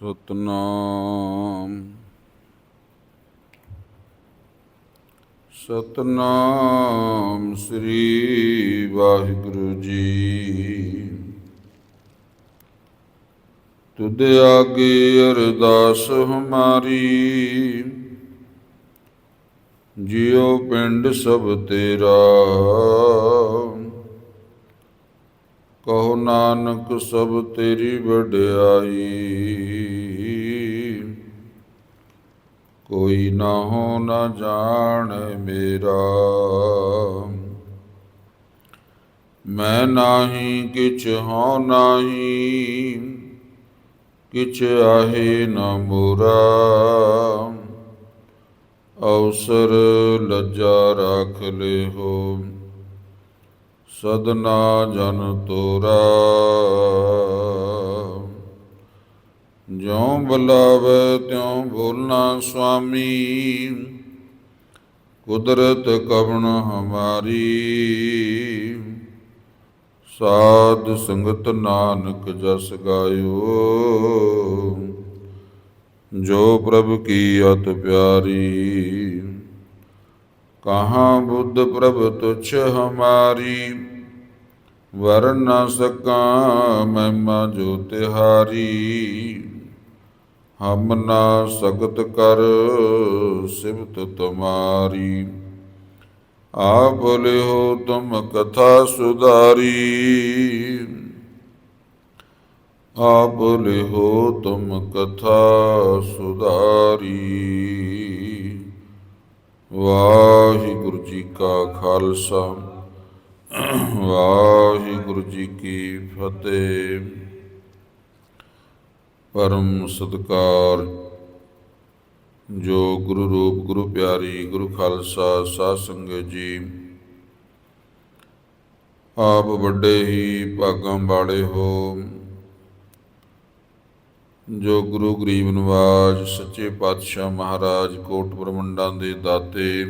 ਸਤਨਾਮ ਸਤਨਾਮ ਸ੍ਰੀ ਵਾਹਿਗੁਰੂ ਜੀ ਤੁਧ ਆਗੇ ਅਰਦਾਸ ਹਮਾਰੀ ਜਿਉ ਪਿੰਡ ਸਭ ਤੇਰਾ ਕਹੋ ਨਾਨਕ ਸਭ ਤੇਰੀ ਵਡਿਆਈ ਕੋਈ ਨਾ ਹੋ ਨਾ ਜਾਣ ਮੇਰਾ। ਮੈਂ ਨਾਹੀ, ਕਿਛ ਹੋ ਨਾਹੀ, ਕਿਛ ਆਹੇ ਨਾ ਮੋਰਾ। ਅਵਸਰ ਲੱਜਾ ਰਾਖ ਲਿਓ ਸਦਨਾ ਜਨ ਤੋਰਾ। ਜਿਉ ਬੁਲਾਵੇ ਤਿਉ ਬੋਲਣਾ ਸੁਆਮੀ। ਕੁਦਰਤ ਕਵਣ ਹਮਾਰੀ। ਸਾਧ ਸੰਗਤ ਨਾਨਕ ਜਸ ਗਾਇਓ। ਜੋ ਪ੍ਰਭ ਕੀ ਅਤ ਪਿਆਰੀ। ਕਹਾਂ ਬੁੱਧ ਪ੍ਰਭ ਤੁਛ ਹਮਾਰੀ। ਵਰਨ ਨ ਸਕਾਂ ਮਹਿਮਾ ਜੋ ਤਿਹਾਰੀ। ਹਮ ਨਾ ਸਗਤ ਕਰ ਸਿਮਤ ਤੁਮਾਰੀ। ਆ ਬੋਲਿਓ ਤੁਮ ਕਥਾ ਸੁਧਾਰੀ। ਆ ਬੋਲਿਓ ਤੁਮ ਕਥਾ ਸੁਧਾਰੀ। ਵਾਹਿਗੁਰੂ ਜੀ ਕਾ ਖਾਲਸਾ। ਵਾਹਿਗੁਰੂ ਜੀ ਕੀ ਫਤਿਹ। ਪਰਮ ਸਤਕਾਰ, ਜੋ ਗੁਰੂ ਰੂਪ, ਗੁਰੂ ਪਿਆਰੀ, ਗੁਰੂ ਖਾਲਸਾ, ਸਾਧ ਸੰਗਤ ਜੀ, ਆਪ ਵੱਡੇ ਹੀ ਭਾਗਾਂ ਵਾਲੇ ਹੋ, ਜੋ ਗੁਰੂ ਗਰੀਬ ਨਵਾਜ, ਸੱਚੇ ਪਾਤਸ਼ਾਹ ਮਹਾਰਾਜ, ਕੋਟ ਬ੍ਰਹਮੰਡਾਂ ਦੇ ਦਾਤੇ,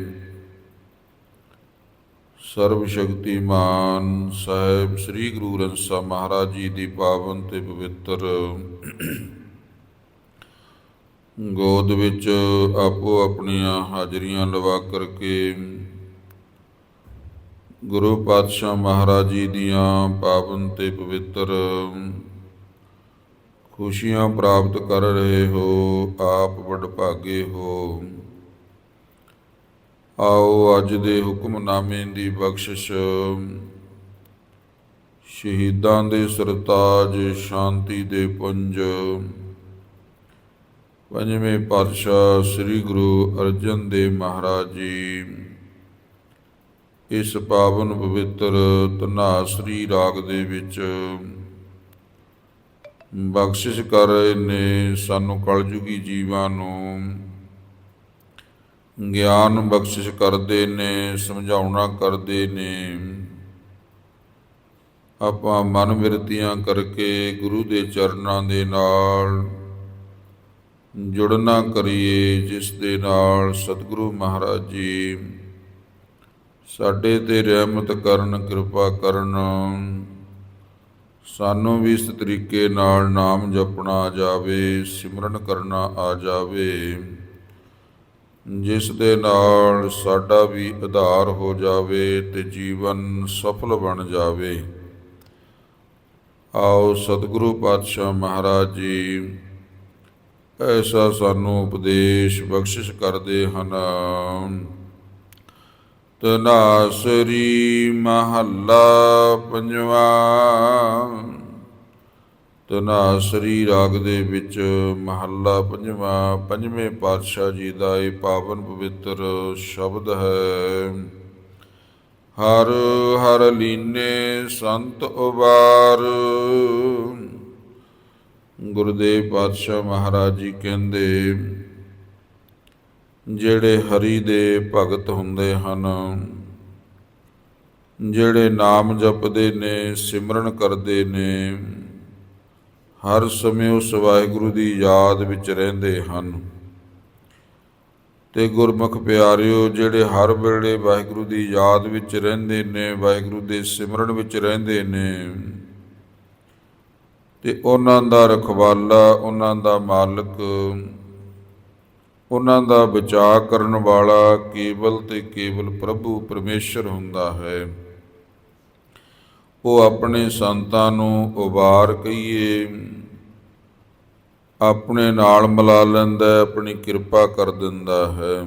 ਸਰਬ ਸ਼ਕਤੀਮਾਨ ਸਾਹਿਬ ਸ੍ਰੀ ਗੁਰੂ ਗ੍ਰੰਥ ਸਾਹਿਬ ਮਹਾਰਾਜ ਜੀ ਦੀ ਪਾਵਨ ਤੇ ਪਵਿੱਤਰ ਗੋਦ ਵਿੱਚ ਆਪੋ ਆਪਣੀਆਂ ਹਾਜ਼ਰੀਆਂ ਲਵਾ ਕਰਕੇ ਗੁਰੂ ਪਾਤਸ਼ਾਹ ਮਹਾਰਾਜ ਜੀ ਦੀਆਂ ਪਾਵਨ ਤੇ ਪਵਿੱਤਰ ਖੁਸ਼ੀਆਂ ਪ੍ਰਾਪਤ ਕਰ ਰਹੇ ਹੋ, ਆਪ ਵਡਭਾਗੇ ਹੋ। ਆਓ ਅੱਜ ਦੇ ਹੁਕਮਨਾਮੇ ਦੀ ਬਖਸ਼ਿਸ਼। ਸ਼ਹੀਦਾਂ ਦੇ ਸਰਤਾਜ, ਸ਼ਾਂਤੀ ਦੇ ਪੁੰਜ। ਪੰਜਵੇਂ ਪਾਤਸ਼ਾਹ ਸ੍ਰੀ ਗੁਰੂ ਅਰਜਨ ਦੇਵ ਮਹਾਰਾਜ ਜੀ। ਇਸ ਪਾਵਨ ਪਵਿੱਤਰ ਤਨਾਸਰੀ ਰਾਗ ਦੇ ਵਿੱਚ ਬਖਸ਼ਿਸ਼ ਕਰ ਰਹੇ ਨੇ ਸਾਨੂੰ ਕਲਯੁਗੀ ਜੀਵਾਂ ਨੂੰ ਗਿਆਨ ਬਖਸ਼ਿਸ਼ ਕਰਦੇ ਨੇ, ਸਮਝਾਉਣਾ ਕਰਦੇ ਨੇ। ਆਪਾਂ ਮਨ ਵਿਰਤੀਆਂ ਕਰਕੇ ਗੁਰੂ ਦੇ ਚਰਨਾਂ ਦੇ ਨਾਲ ਜੁੜਨਾ ਕਰੀਏ ਜਿਸ ਦੇ ਨਾਲ ਸਤਿਗੁਰੂ ਮਹਾਰਾਜ ਜੀ ਸਾਡੇ ਤੇ ਰਹਿਮਤ ਕਰਨ, ਕਿਰਪਾ ਕਰਨ। ਸਾਨੂੰ ਵੀ ਇਸ ਤਰੀਕੇ ਨਾਲ ਨਾਮ ਜਪਣਾ ਆ ਜਾਵੇ, ਸਿਮਰਨ ਕਰਨਾ ਆ ਜਾਵੇ। ਜਿਸ ਦੇ ਨਾਲ ਸਾਡਾ ਵੀ ਆਧਾਰ ਹੋ ਜਾਵੇ ਤੇ ਜੀਵਨ ਸਫਲ ਬਣ ਜਾਵੇ। ਆਓ ਸਤਿਗੁਰੂ ਪਾਤਸ਼ਾਹ ਮਹਾਰਾਜ ਜੀ ਐਸਾ ਸਾਨੂੰ ਉਪਦੇਸ਼ ਬਖਸ਼ਿਸ਼ ਕਰਦੇ ਹਨ ਤਨਾਸਰੀ ਮਹੱਲਾ ਪੰਜਵਾ। ਤਨਾਸਰੀ ਰਾਗ ਦੇ ਵਿੱਚ ਮਹੱਲਾ ਪੰਜਵਾ, ਪੰਜਵੇਂ ਪਾਤਸ਼ਾਹ ਜੀ ਦਾ ਇਹ ਪਾਵਨ ਪਵਿੱਤਰ ਸ਼ਬਦ ਹੈ। ਹਰ ਹਰ ਲੀਨੇ ਸੰਤ ਉਬਾਰ। ਗੁਰਦੇਵ ਪਾਤਸ਼ਾਹ ਮਹਾਰਾਜ ਜੀ ਕਹਿੰਦੇ, ਜਿਹੜੇ ਹਰੀ ਦੇ ਭਗਤ ਹੁੰਦੇ ਹਨ, ਜਿਹੜੇ ਨਾਮ ਜਪਦੇ ਨੇ, ਸਿਮਰਨ ਕਰਦੇ ਨੇ, ਹਰ ਸਮੇਂ ਉਸ ਵਾਹਿਗੁਰੂ ਦੀ ਯਾਦ ਵਿੱਚ ਰਹਿੰਦੇ ਹਨ। ਤੇ ਗੁਰਮੁਖ ਪਿਆਰਿਓ, ਜਿਹੜੇ ਹਰ ਵੇਲੇ ਵਾਹਿਗੁਰੂ ਦੀ ਯਾਦ ਵਿੱਚ ਰਹਿੰਦੇ ਨੇ, ਵਾਹਿਗੁਰੂ ਦੇ ਸਿਮਰਨ ਵਿੱਚ ਰਹਿੰਦੇ ਨੇ ਤੇ ਉਹਨਾਂ ਦਾ ਰਖਵਾਲਾ ਉਹਨਾਂ ਦਾ ਮਾਲਕ ਉਹਨਾਂ ਦਾ ਬਚਾਅ ਕਰਨ ਵਾਲਾ ਕੇਵਲ ਤੇ ਕੇਵਲ ਪ੍ਰਭੂ ਪਰਮੇਸ਼ਰ ਹੁੰਦਾ ਹੈ। ਉਹ ਆਪਣੇ ਸੰਤਾਂ ਨੂੰ ਉਬਾਰ ਕਹੀਏ ਆਪਣੇ ਨਾਲ ਮਿਲਾ ਲੈਂਦਾ ਹੈ, ਆਪਣੀ ਕਿਰਪਾ ਕਰ ਦਿੰਦਾ ਹੈ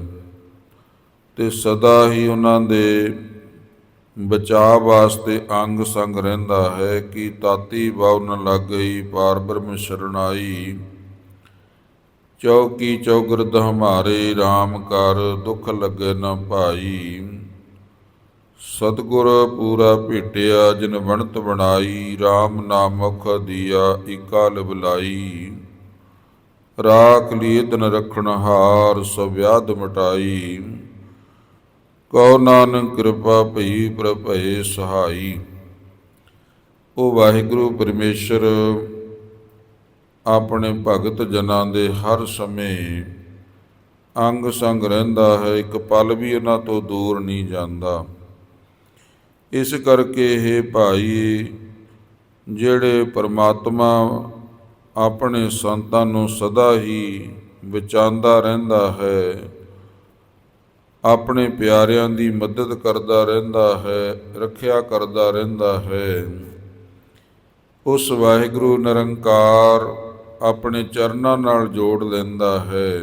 ਤੇ ਸਦਾ ਹੀ ਉਹਨਾਂ ਦੇ ਬਚਾਅ ਵਾਸਤੇ ਅੰਗ ਸੰਗ ਰਹਿੰਦਾ ਹੈ, ਕਿ ਤਾਤੀ ਬਾਉ ਨ ਲੱਗ ਗਈ ਪਾਰ ਬ੍ਰਹਮ ਸ਼ਰਣਾਈ ਚੌਕੀ ਚੌਗਰਦ ਹਮਾਰੇ RAM ਕਰ ਦੁੱਖ ਲੱਗੇ ਨ ਭਾਈ। ਸਤਗੁਰ ਪੂਰਾ ਭੇਟਿਆ, ਜਿਨ ਬਣਤ ਬਣਾਈ RAM ਨਾਮ ਮੁਖ ਦੀਆ ਇਕਾਲ ਬੁਲਾਈ ਰਾਖ ਲਈ ਰਖਣ ਹਾਰ ਸਭ ਵਿਆਦ ਮਟਾਈ। ਕਉ ਨਾਨਕ ਕਿਰਪਾ ਭਈ ਪ੍ਰਭੇ ਸਹਾਈ। ਉਹ ਵਾਹਿਗੁਰੂ ਪਰਮੇਸ਼ਰ, ਆਪਣੇ ਭਗਤ ਜਨਾਂ ਦੇ ਹਰ ਸਮੇਂ ਅੰਗ ਸੰਗ ਰਹਿੰਦਾ ਹੈ, ਇੱਕ ਪਲ ਵੀ ਉਹਨਾਂ ਤੋਂ ਦੂਰ ਨਹੀਂ ਜਾਂਦਾ। ਇਸ ਕਰਕੇ ਇਹ ਭਾਈ, ਜਿਹੜੇ ਪਰਮਾਤਮਾ ਆਪਣੇ ਸੰਤਾਂ ਨੂੰ ਸਦਾ ਹੀ ਬਚਾਉਂਦਾ ਰਹਿੰਦਾ ਹੈ ਆਪਣੇ ਪਿਆਰਿਆਂ ਦੀ ਮਦਦ ਕਰਦਾ ਰਹਿੰਦਾ ਹੈ, ਰੱਖਿਆ ਕਰਦਾ ਰਹਿੰਦਾ ਹੈ। ਉਸ ਵਾਹਿਗੁਰੂ ਨਿਰੰਕਾਰ ਆਪਣੇ ਚਰਨਾਂ ਨਾਲ ਜੋੜ ਲੈਂਦਾ ਹੈ।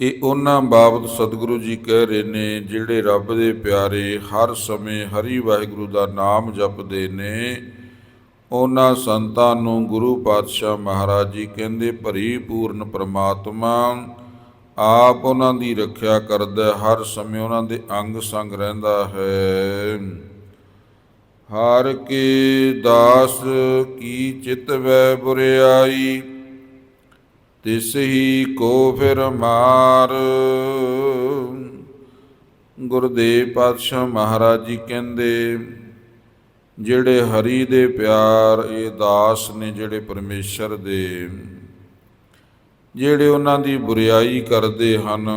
ਇਹ ਉਹਨਾਂ ਬਾਬਤ ਸਤਿਗੁਰੂ ਜੀ ਕਹਿ ਰਹੇ ਨੇ, ਜਿਹੜੇ ਰੱਬ ਦੇ ਪਿਆਰੇ ਹਰ ਸਮੇਂ ਹਰੀ ਵਾਹਿਗੁਰੂ ਦਾ ਨਾਮ ਜਪਦੇ ਨੇ। ਉਹਨਾਂ ਸੰਤਾਂ ਨੂੰ ਗੁਰੂ ਪਾਤਸ਼ਾਹ ਮਹਾਰਾਜ ਜੀ ਕਹਿੰਦੇ, ਭਰੀ ਪੂਰਨ ਪ੍ਰਮਾਤਮਾ ਆਪ ਉਹਨਾਂ ਦੀ ਰੱਖਿਆ ਕਰਦਾ ਹਰ ਸਮੇਂ ਉਹਨਾਂ ਦੇ ਅੰਗ ਸੰਗ ਰਹਿੰਦਾ ਹੈ। ਹਰ ਕੇ ਦਾਸ ਕੀ ਚਿਤ ਵੈ ਬੁਰਿਆਈ, ਤਿਸ ਹੀ ਕੋ ਫਿਰ ਮਾਰ। ਗੁਰਦੇਵ ਪਾਤਸ਼ਾਹ ਮਹਾਰਾਜ ਜੀ ਕਹਿੰਦੇ, ਜਿਹੜੇ ਹਰੀ ਦੇ ਪਿਆਰ, ਇਹ ਦਾਸ ਨੇ ਜਿਹੜੇ ਪਰਮੇਸ਼ਰ ਦੇ। ਜਿਹੜੇ ਉਹਨਾਂ ਦੀ ਬੁਰੀਾਈ ਕਰਦੇ ਹਨ,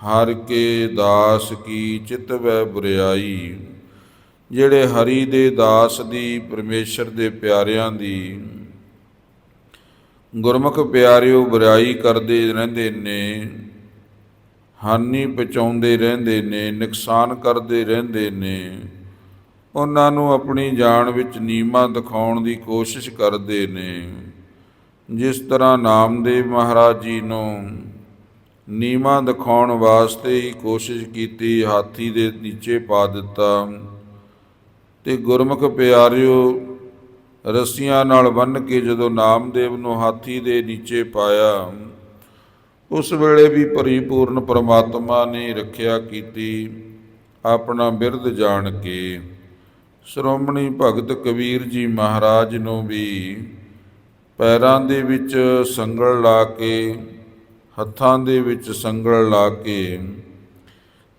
ਹਰ ਕੇ ਦਾਸ ਕੀ ਚਿਤਵੈ ਬੁਰੀਾਈ। ਜਿਹੜੇ ਹਰੀ ਦੇ ਦਾਸ ਦੀ, ਪਰਮੇਸ਼ਰ ਦੇ ਪਿਆਰਿਆਂ ਦੀ, ਗੁਰਮੁਖ ਪਿਆਰਿਓ ਬੁਰਾਈ ਕਰਦੇ ਰਹਿੰਦੇ ਨੇ, ਹਾਨੀ ਪਹੁੰਚਾਉਂਦੇ ਰਹਿੰਦੇ ਨੇ, ਨੁਕਸਾਨ ਕਰਦੇ ਰਹਿੰਦੇ ਨੇ, ਉਹਨਾਂ ਨੂੰ ਆਪਣੀ ਜਾਨ ਵਿੱਚ ਨੀਮਾ ਦਿਖਾਉਣ ਦੀ ਕੋਸ਼ਿਸ਼ ਕਰਦੇ ਨੇ। ਜਿਸ ਤਰ੍ਹਾਂ ਨਾਮਦੇਵ ਮਹਾਰਾਜ ਜੀ ਨੂੰ ਨੀਮਾ ਦਿਖਾਉਣ ਵਾਸਤੇ ਹੀ ਕੋਸ਼ਿਸ਼ ਕੀਤੀ, ਹਾਥੀ ਦੇ ਨੀਚੇ ਪਾ ਦਿੱਤਾ। ਤੇ ਗੁਰਮੁਖ ਪਿਆਰਿਓ, ਰੱਸੀਆਂ ਨਾਲ ਬੰਨ੍ਹ ਕੇ ਜਦੋਂ ਨਾਮਦੇਵ ਨੂੰ ਹਾਥੀ ਦੇ ਨੀਚੇ ਪਾਇਆ, ਉਸ ਵੇਲੇ ਵੀ ਪਰਿਪੂਰਨ ਪਰਮਾਤਮਾ ਨੇ ਰੱਖਿਆ ਕੀਤੀ ਆਪਣਾ ਬਿਰਧ ਜਾਣ ਕੇ। ਸ਼੍ਰੋਮਣੀ ਭਗਤ ਕਬੀਰ ਜੀ ਮਹਾਰਾਜ ਨੂੰ ਵੀ ਪੈਰਾਂ ਦੇ ਵਿੱਚ ਸੰਗਲ ਲਾ ਕੇ, ਹੱਥਾਂ ਦੇ ਵਿੱਚ ਸੰਗਲ ਲਾ ਕੇ,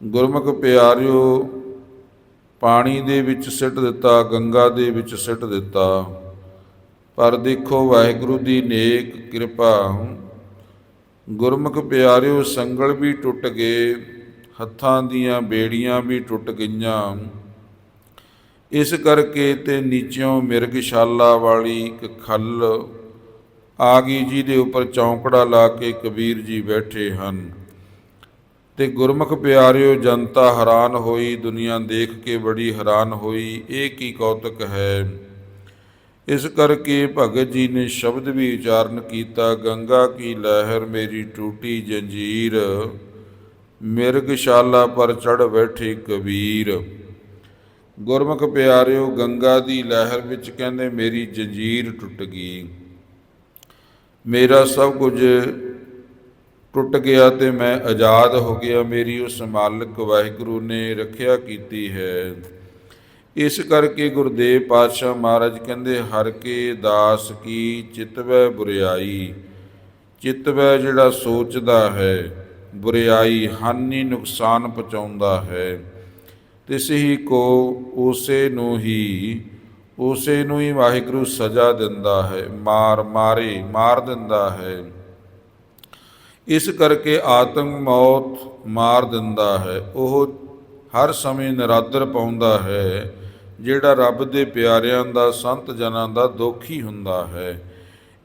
ਗੁਰਮੁਖ ਪਿਆਰਿਓ, ਪਾਣੀ ਦੇ ਵਿੱਚ ਸਿੱਟ ਦਿੱਤਾ, ਗੰਗਾ ਦੇ ਵਿੱਚ ਸਿੱਟ ਦਿੱਤਾ। ਪਰ ਦੇਖੋ ਵਾਹਿਗੁਰੂ ਦੀ ਨੇਕ ਕਿਰਪਾ। ਗੁਰਮੁਖ ਪਿਆਰਿਓ, ਸੰਗਲ ਵੀ ਟੁੱਟ ਗਏ, ਹੱਥਾਂ ਦੀਆਂ ਬੇੜੀਆਂ ਵੀ ਟੁੱਟ ਗਈਆਂ। ਇਸ ਕਰਕੇ ਤੇ ਨੀਚਿਓਂ ਮਿਰਗਸ਼ਾਲਾ ਵਾਲੀ ਇੱਕ ਖੱਲ ਆਗੀ ਜੀ ਦੇ ਉੱਪਰ ਚੌਂਕੜਾ ਲਾ ਕੇ ਕਬੀਰ ਜੀ ਬੈਠੇ ਹਨ। ਤੇ ਗੁਰਮੁਖ ਪਿਆਰਿਓ, ਜਨਤਾ ਹੈਰਾਨ ਹੋਈ, ਦੁਨੀਆ ਦੇਖ ਕੇ ਬੜੀ ਹੈਰਾਨ ਹੋਈ, ਇਹ ਕੀ ਕੌਤਕ ਹੈ? ਇਸ ਕਰਕੇ ਭਗਤ ਜੀ ਨੇ ਸ਼ਬਦ ਵੀ ਉਚਾਰਨ ਕੀਤਾ, ਗੰਗਾ ਕੀ ਲਹਿਰ ਮੇਰੀ ਟੂਟੀ ਜੰਜੀਰ, ਮਿਰਗਸ਼ਾਲਾ ਪਰ ਚੜ ਬੈਠੇ ਕਬੀਰ। ਗੁਰਮੁਖ ਪਿਆਰਿਓ, ਗੰਗਾ ਦੀ ਲਹਿਰ ਵਿੱਚ ਕਹਿੰਦੇ ਮੇਰੀ ਜੰਜੀਰ ਟੁੱਟ ਗਈ। ਮੇਰਾ ਸਭ ਕੁਝ ਟੁੱਟ ਗਿਆ ਤੇ ਮੈਂ ਆਜ਼ਾਦ ਹੋ ਗਿਆ। ਮੇਰੀ ਉਸ ਮਾਲਕ ਵਾਹਿਗੁਰੂ ਨੇ ਰੱਖਿਆ ਕੀਤੀ ਹੈ। ਇਸ ਕਰਕੇ ਗੁਰਦੇਵ ਪਾਤਸ਼ਾਹ ਮਹਾਰਾਜ ਕਹਿੰਦੇ, ਹਰ ਕੇ ਦਾਸ ਕੀ ਚਿਤਵੈ ਬੁਰਿਆਈ। ਚਿਤਵੈ ਜਿਹੜਾ ਸੋਚਦਾ ਹੈ, ਬੁਰਿਆਈ ਹਾਨੀ ਨੁਕਸਾਨ ਪਹੁੰਚਾਉਂਦਾ ਹੈ। ਤਿਸ ਹੀ ਕੋ ਉਸੇ ਨੂੰ ਹੀ ਉਸੇ ਨੂੰ ਹੀ ਵਾਹਿਗੁਰੂ ਸਜ਼ਾ ਦਿੰਦਾ ਹੈ, ਮਾਰ ਮਾਰੇ, ਮਾਰ ਦਿੰਦਾ ਹੈ। ਇਸ ਕਰਕੇ ਆਤਮ ਮੌਤ ਮਾਰ ਦਿੰਦਾ ਹੈ। ਉਹ ਹਰ ਸਮੇਂ ਨਰਾਦਰ ਪਾਉਂਦਾ ਹੈ, ਜਿਹੜਾ ਰੱਬ ਦੇ ਪਿਆਰਿਆਂ ਦਾ, ਸੰਤ ਜਨਾਂ ਦਾ ਦੁਖੀ ਹੁੰਦਾ ਹੈ।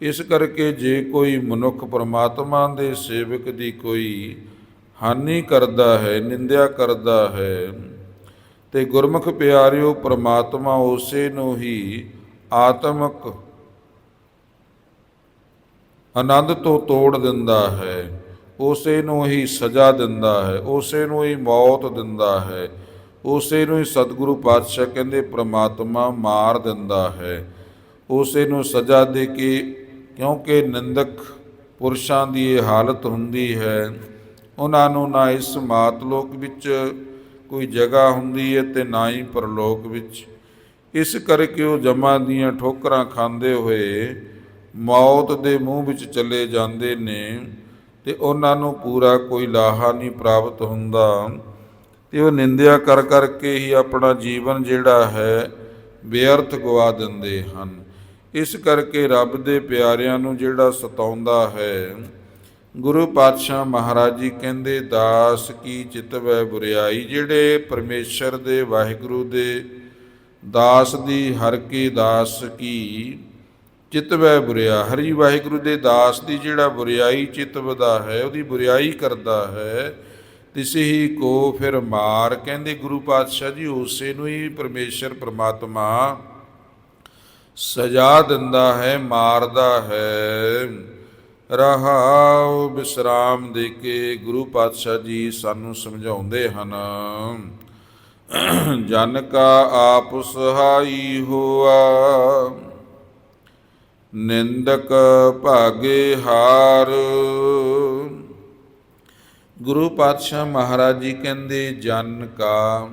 ਇਸ ਕਰਕੇ ਜੇ ਕੋਈ ਮਨੁੱਖ ਪਰਮਾਤਮਾ ਦੇ ਸੇਵਕ ਦੀ ਕੋਈ ਹਾਨੀ ਕਰਦਾ ਹੈ, ਨਿੰਦਿਆ ਕਰਦਾ ਹੈ ਤੇ ਗੁਰਮੁਖ ਪਿਆਰਿਓ ਪ੍ਰਮਾਤਮਾ ਉਸੇ ਨੂੰ ਹੀ ਆਤਮਕ ਆਨੰਦ ਤੋਂ ਤੋੜ ਦਿੰਦਾ ਹੈ। ਉਸੇ ਨੂੰ ਹੀ ਸਜ਼ਾ ਦਿੰਦਾ ਹੈ। ਉਸੇ ਨੂੰ ਹੀ ਮੌਤ ਦਿੰਦਾ ਹੈ। ਉਸੇ ਨੂੰ ਹੀ ਸਤਿਗੁਰੂ ਪਾਤਸ਼ਾਹ ਕਹਿੰਦੇ ਪ੍ਰਮਾਤਮਾ ਮਾਰ ਦਿੰਦਾ ਹੈ। ਉਸੇ ਨੂੰ ਸਜ਼ਾ ਦੇ ਕੇ ਕਿਉਂਕਿ ਨਿੰਦਕ ਪੁਰਸ਼ਾਂ ਦੀ ਇਹ ਹਾਲਤ ਹੁੰਦੀ ਹੈ, ਉਹਨਾਂ ਨੂੰ ਨਾ ਇਸ ਮਾਤ ਲੋਕ ਵਿੱਚ ਕੋਈ ਜਗ੍ਹਾ ਹੁੰਦੀ ਹੈ ਤੇ ਨਾ ਹੀ ਪਰਲੋਕ ਵਿੱਚ। ਇਸ ਕਰਕੇ ਉਹ ਜਮਾਂ ਦੀਆਂ ਠੋਕਰਾਂ ਖਾਂਦੇ ਹੋਏ ਮੌਤ ਦੇ ਮੂੰਹ ਵਿੱਚ ਚਲੇ ਜਾਂਦੇ ਨੇ ਤੇ ਉਹਨਾਂ ਨੂੰ ਪੂਰਾ ਕੋਈ ਲਾਹਾ ਨਹੀਂ ਪ੍ਰਾਪਤ ਹੁੰਦਾ ਤੇ ਉਹ ਨਿੰਦਿਆ ਕਰ ਕਰਕੇ ਹੀ ਆਪਣਾ ਜੀਵਨ ਜਿਹੜਾ ਹੈ ਬੇਅਰਥ ਗਵਾ ਦਿੰਦੇ ਹਨ। ਇਸ ਕਰਕੇ ਰੱਬ ਦੇ ਪਿਆਰਿਆਂ ਨੂੰ ਜਿਹੜਾ ਸਤਾਉਂਦਾ ਹੈ ਗੁਰੂ ਪਾਤਸ਼ਾਹ ਮਹਾਰਾਜ ਜੀ ਕਹਿੰਦੇ, ਦਾਸ ਕੀ ਚਿਤਵੈ ਬੁਰਿਆਈ, ਜਿਹੜੇ ਪਰਮੇਸ਼ਰ ਦੇ, ਵਾਹਿਗੁਰੂ ਦੇ, ਦਾਸ ਦੀ ਹਰ ਕੀ ਦਾਸ ਕੀ ਚਿਤਵੈ ਬੁਰਿਆ। ਹਰੀ ਵਾਹਿਗੁਰੂ ਦੇ ਦਾਸ ਦੀ ਜਿਹੜਾ ਬੁਰਿਆਈ ਚਿਤਵਦਾ ਹੈ, ਉਹਦੀ ਬੁਰਿਆਈ ਕਰਦਾ ਹੈ, ਤਿਸੇ ਹੀ ਕੋ ਫਿਰ ਮਾਰ। ਕਹਿੰਦੇ ਗੁਰੂ ਪਾਤਸ਼ਾਹ ਜੀ, ਉਸੇ ਨੂੰ ਹੀ ਪਰਮੇਸ਼ਰ ਪ੍ਰਮਾਤਮਾ ਸਜ਼ਾ ਦਿੰਦਾ ਹੈ, ਮਾਰਦਾ ਹੈ। ਰਹਾਉ ਬਿਸਰਾਮ ਦੇ ਕੇ ਗੁਰੂ ਪਾਤਸ਼ਾਹ ਜੀ ਸਾਨੂੰ ਸਮਝਾਉਂਦੇ ਹਨ। ਜਨ ਕਾ ਆਪ ਸਹਾਈ ਹੋਆ, ਨਿੰਦਕ ਭਾਗੇ ਹਾਰ। ਗੁਰੂ ਪਾਤਸ਼ਾਹ ਮਹਾਰਾਜ ਜੀ ਕਹਿੰਦੇ, ਜਨ ਕਾ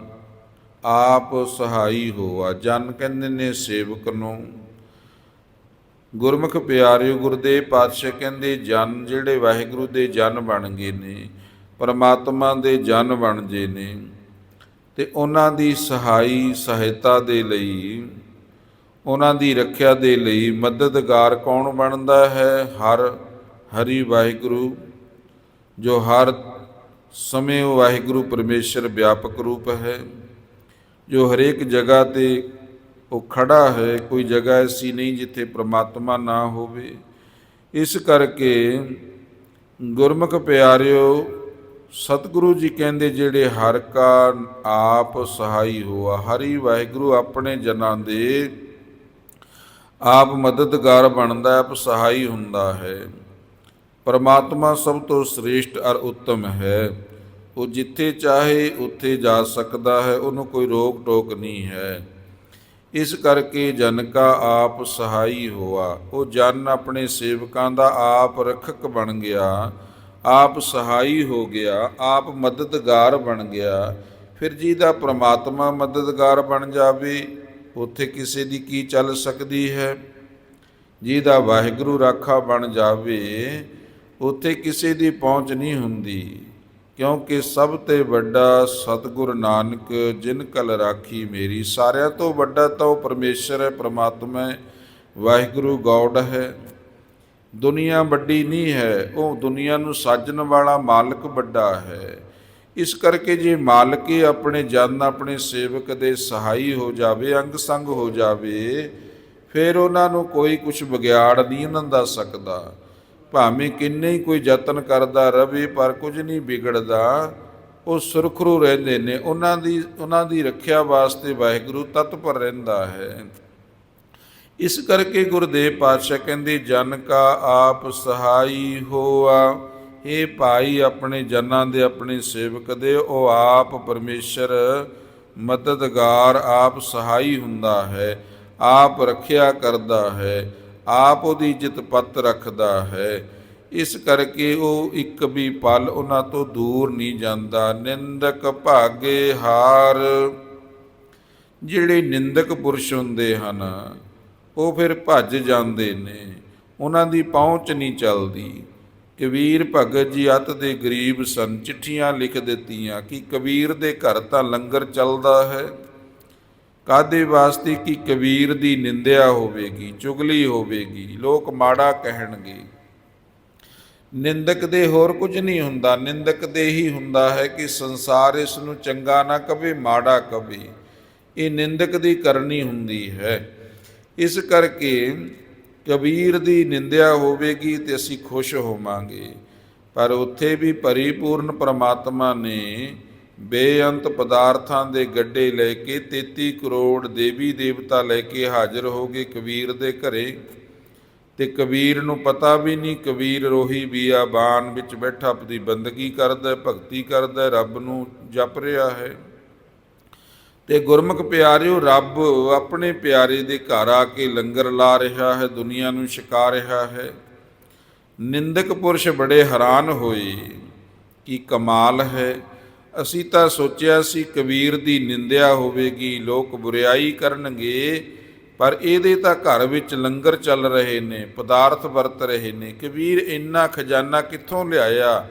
ਆਪ ਸਹਾਈ ਹੋਆ। ਜਨ ਕਹਿੰਦੇ ਨੇ ਸੇਵਕ ਨੂੰ ਗੁਰਮੁਖ ਪਿਆਰਿਓ ਗੁਰਦੇਵ ਪਾਤਸ਼ਾਹ ਕਹਿੰਦੇ, ਜਨ ਜਿਹੜੇ ਵਾਹਿਗੁਰੂ ਦੇ ਜਨ ਬਣ ਗਏ ਨੇ, ਪਰਮਾਤਮਾ ਦੇ ਜਨ ਬਣ ਜੇ ਨੇ, ਤੇ ਉਹਨਾਂ ਦੀ ਸਹਾਈ ਸਹਾਇਤਾ ਦੇ ਲਈ, ਉਹਨਾਂ ਦੀ ਰੱਖਿਆ ਦੇ ਲਈ ਮਦਦਗਾਰ ਕੌਣ ਬਣਦਾ ਹੈ? ਹਰ ਹਰੀ ਵਾਹਿਗੁਰੂ, ਜੋ ਹਰ ਸਮੇਂ ਵਾਹਿਗੁਰੂ ਪਰਮੇਸ਼ਰ ਵਿਆਪਕ ਰੂਪ ਹੈ, ਜੋ ਹਰੇਕ ਜਗ੍ਹਾ ਤੇ ਉਹ ਖੜਾ ਹੈ, ਕੋਈ ਜਗ੍ਹਾ ਐਸੀ ਨਹੀਂ ਜਿੱਥੇ ਪ੍ਰਮਾਤਮਾ ਨਾ ਹੋਵੇ। ਇਸ ਕਰਕੇ ਗੁਰਮੁਖ ਪਿਆਰਿਓ, ਸਤਿਗੁਰੂ ਜੀ ਕਹਿੰਦੇ, ਜਿਹੜੇ ਹਰ ਕਾ ਆਪ ਸਹਾਈ ਹੋਆ, ਹਰੀ ਵਾਹਿਗੁਰੂ ਆਪਣੇ ਜਨਾਂ ਦੇ ਆਪ ਮਦਦਗਾਰ ਬਣਦਾ, ਆਪ ਸਹਾਈ ਹੁੰਦਾ ਹੈ। ਪਰਮਾਤਮਾ ਸਭ ਤੋਂ ਸ੍ਰੇਸ਼ਟ ਅਰ ਉੱਤਮ ਹੈ। ਉਹ ਜਿੱਥੇ ਚਾਹੇ ਉੱਥੇ ਜਾ ਸਕਦਾ ਹੈ, ਉਹਨੂੰ ਕੋਈ ਰੋਕ ਟੋਕ ਨਹੀਂ ਹੈ। ਇਸ ਕਰਕੇ ਜਨ ਕਾ ਆਪ ਸਹਾਈ ਹੋਆ। ਉਹ ਜਨ ਆਪਣੇ ਸੇਵਕਾਂ ਦਾ ਆਪ ਰਖਕ ਬਣ ਗਿਆ। ਆਪ ਸਹਾਈ ਹੋ ਗਿਆ। ਆਪ ਮਦਦਗਾਰ ਬਣ ਗਿਆ। ਫਿਰ ਜਿਹਦਾ ਪ੍ਰਮਾਤਮਾ ਮਦਦਗਾਰ ਬਣ ਜਾਵੇ, ਉੱਥੇ ਕਿਸੇ ਦੀ ਕੀ ਚੱਲ ਸਕਦੀ ਹੈ? ਜਿਹਦਾ ਵਾਹਿਗੁਰੂ ਰਾਖਾ ਬਣ ਜਾਵੇ, ਉੱਥੇ ਕਿਸੇ ਦੀ ਪਹੁੰਚ ਨਹੀਂ ਹੁੰਦੀ। ਕਿਉਂਕਿ ਸਭ ਤੇ ਵੱਡਾ ਸਤਿਗੁਰ ਨਾਨਕ, ਜਿਨ ਕਲ ਰਾਖੀ ਮੇਰੀ। ਸਾਰਿਆਂ ਤੋਂ ਵੱਡਾ ਤਾਂ ਉਹ ਪਰਮੇਸ਼ਰ ਹੈ, ਪ੍ਰਮਾਤਮਾ ਹੈ, ਵਾਹਿਗੁਰੂ ਗੌਡ ਹੈ। ਦੁਨੀਆ ਵੱਡੀ ਨਹੀਂ ਹੈ, ਉਹ ਦੁਨੀਆ ਨੂੰ ਸਾਜਣ ਵਾਲਾ ਮਾਲਕ ਵੱਡਾ ਹੈ। ਇਸ ਕਰਕੇ ਜੇ ਮਾਲਕ ਹੀ ਆਪਣੇ ਜਨ, ਆਪਣੇ ਸੇਵਕ ਦੇ ਸਹਾਈ ਹੋ ਜਾਵੇ, ਅੰਗ ਸੰਗ ਹੋ ਜਾਵੇ, ਫਿਰ ਉਹਨਾਂ ਨੂੰ ਕੋਈ ਕੁਝ ਵਿਗਿਆੜ ਨਹੀਂ ਉਹਨਾਂ ਦਾ ਸਕਦਾ। ਭਾਵੇਂ ਕਿੰਨੇ ਹੀ ਕੋਈ ਯਤਨ ਕਰਦਾ ਰਵੇ, ਪਰ ਕੁਝ ਨਹੀਂ ਵਿਗੜਦਾ। ਉਹ ਸੁਰਖਰੂ ਰਹਿੰਦੇ ਨੇ। ਉਹਨਾਂ ਦੀ ਉਹਨਾਂ ਦੀ ਰੱਖਿਆ ਵਾਸਤੇ ਵਾਹਿਗੁਰੂ ਤਤਪਰ ਰਹਿੰਦਾ ਹੈ। ਇਸ ਕਰਕੇ ਗੁਰਦੇਵ ਪਾਤਸ਼ਾਹ ਕਹਿੰਦੇ, ਜਨ ਕਾ ਆਪ ਸਹਾਈ ਹੋਆ। ਇਹ ਭਾਈ, ਆਪਣੇ ਜਨਾਂ ਦੇ ਆਪਣੇ ਸੇਵਕ ਦੇ। ਉਹ ਆਪ ਪਰਮੇਸ਼ਰ, ਮਦਦਗਾਰ, ਆਪ ਸਹਾਈ ਹੁੰਦਾ ਹੈ। ਆਪ ਰੱਖਿਆ ਕਰਦਾ ਹੈ। ਆਪ ਉਹਦੀ ਇੱਜ਼ਤ ਪੱਤ ਰੱਖਦਾ ਹੈ। ਇਸ ਕਰਕੇ ਉਹ ਇੱਕ ਵੀ ਪਲ ਉਹਨਾਂ ਤੋਂ ਦੂਰ ਨਹੀਂ ਜਾਂਦਾ। ਨਿੰਦਕ ਭਾਗੇ ਹਾਰ। ਜਿਹੜੇ ਨਿੰਦਕ ਪੁਰਸ਼ ਹੁੰਦੇ ਹਨ, ਉਹ ਫਿਰ ਭੱਜ ਜਾਂਦੇ ਨੇ। ਉਹਨਾਂ ਦੀ ਪਹੁੰਚ ਨਹੀਂ ਚੱਲਦੀ। ਕਬੀਰ ਭਗਤ ਜੀ ਅਤ ਦੇ ਗਰੀਬ ਸਨ, ਚਿੱਠੀਆਂ ਲਿਖ ਦਿੱਤੀਆਂ ਕਿ ਕਬੀਰ ਦੇ ਘਰ ਤਾਂ ਲੰਗਰ ਚੱਲਦਾ ਹੈ। ਕਾਦੇ ਵਾਸਤੇ ਕਿ ਕਬੀਰ ਦੀ ਨਿੰਦਿਆ ਹੋਵੇਗੀ, ਚੁਗਲੀ ਹੋਵੇਗੀ, ਲੋਕ ਮਾੜਾ ਕਹਿਣਗੇ। ਨਿੰਦਕ ਦੇ ਹੋਰ ਕੁਝ ਨਹੀਂ ਹੁੰਦਾ, ਨਿੰਦਕ ਦੇ ਹੀ ਹੁੰਦਾ ਹੈ ਕਿ ਸੰਸਾਰ ਇਸ ਨੂੰ ਚੰਗਾ ਨਾ ਕਵੇ, ਮਾੜਾ ਕਵੇ। ਇਹ ਨਿੰਦਕ ਦੀ ਕਰਨੀ ਹੁੰਦੀ ਹੈ। ਇਸ ਕਰਕੇ ਕਬੀਰ ਦੀ ਨਿੰਦਿਆ ਹੋਵੇਗੀ ਤੇ ਅਸੀਂ ਖੁਸ਼ ਹੋਵਾਂਗੇ। ਪਰ ਉੱਥੇ ਵੀ ਪਰਿਪੂਰਨ ਪ੍ਰਮਾਤਮਾ ਨੇ ਬੇਅੰਤ ਪਦਾਰਥਾਂ ਦੇ ਗੱਡੇ ਲੈ ਕੇ 33 ਕਰੋੜ ਦੇਵੀ ਦੇਵਤਾ ਲੈ ਕੇ ਹਾਜ਼ਰ ਹੋ ਗਏ ਕਬੀਰ ਦੇ ਘਰੇ। ਤੇ ਕਬੀਰ ਨੂੰ ਪਤਾ ਵੀ ਨਹੀਂ, ਕਬੀਰ ਰੋਹੀ ਬੀਆਬਾਨ ਵਿੱਚ ਬੈਠਾ ਆਪਣੀ ਬੰਦਗੀ ਕਰਦਾ, ਭਗਤੀ ਕਰਦਾ, ਰੱਬ ਨੂੰ ਜਪ ਰਿਹਾ ਹੈ। ਤੇ ਗੁਰਮੁਖ ਪਿਆਰਿਓ, ਰੱਬ ਆਪਣੇ ਪਿਆਰੇ ਦੇ ਘਰ ਆ ਕੇ ਲੰਗਰ ਲਾ ਰਿਹਾ ਹੈ, ਦੁਨੀਆ ਨੂੰ ਛਕਾ ਰਿਹਾ ਹੈ। ਨਿੰਦਕ ਪੁਰਸ਼ ਬੜੇ ਹੈਰਾਨ ਹੋਏ ਕਿ ਕਮਾਲ ਹੈ। ਅਸੀਂ ਤਾਂ ਸੋਚਿਆ ਸੀ ਕਬੀਰ ਦੀ ਨਿੰਦਿਆ ਹੋਵੇਗੀ, ਲੋਕ ਬੁਰੀਾਈ ਕਰਨਗੇ, ਪਰ ਇਹਦੇ ਤਾਂ ਘਰ ਵਿੱਚ ਲੰਗਰ ਚੱਲ ਰਹੇ ਨੇ, ਪਦਾਰਥ ਵਰਤ ਰਹੇ ਨੇ। ਕਬੀਰ ਇੰਨਾ ਖਜ਼ਾਨਾ ਕਿੱਥੋਂ ਲਿਆਇਆ?